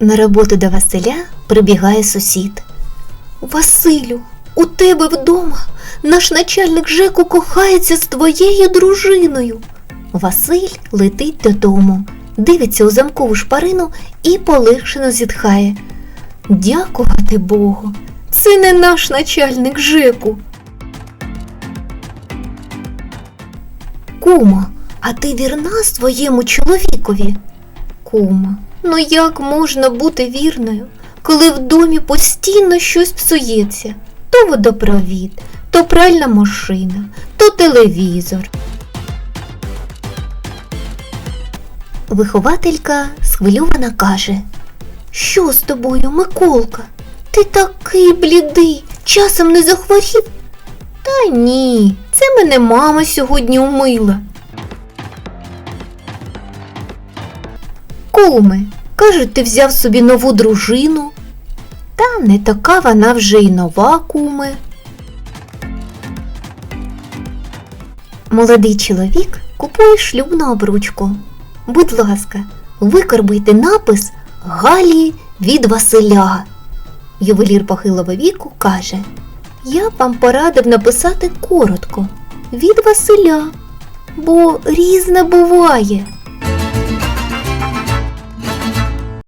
На роботу до Василя прибігає сусід. Василю, у тебе вдома наш начальник Жеку кохається з твоєю дружиною. Василь летить додому, дивиться у замкову шпарину і полегшено зітхає. Дякувати Богу, це не наш начальник Жеку. Кумо, а ти вірна своєму чоловікові? Кума, ну як можна бути вірною, коли в домі постійно щось псується? То водопровід, то пральна машина, то телевізор. Вихователька схвильована каже: Що з тобою, Миколка? Ти такий блідий, часом не захворів? Та ні, це мене мама сьогодні умила. Куме, кажуть, ти взяв собі нову дружину. Та не така вона вже й нова, куме. Молодий чоловік купує шлюбну обручку. Будь ласка, викарбуйте напис Галі від Василя. Ювелір похилого віку каже: Я вам порадив написати коротко від Василя, бо різне буває.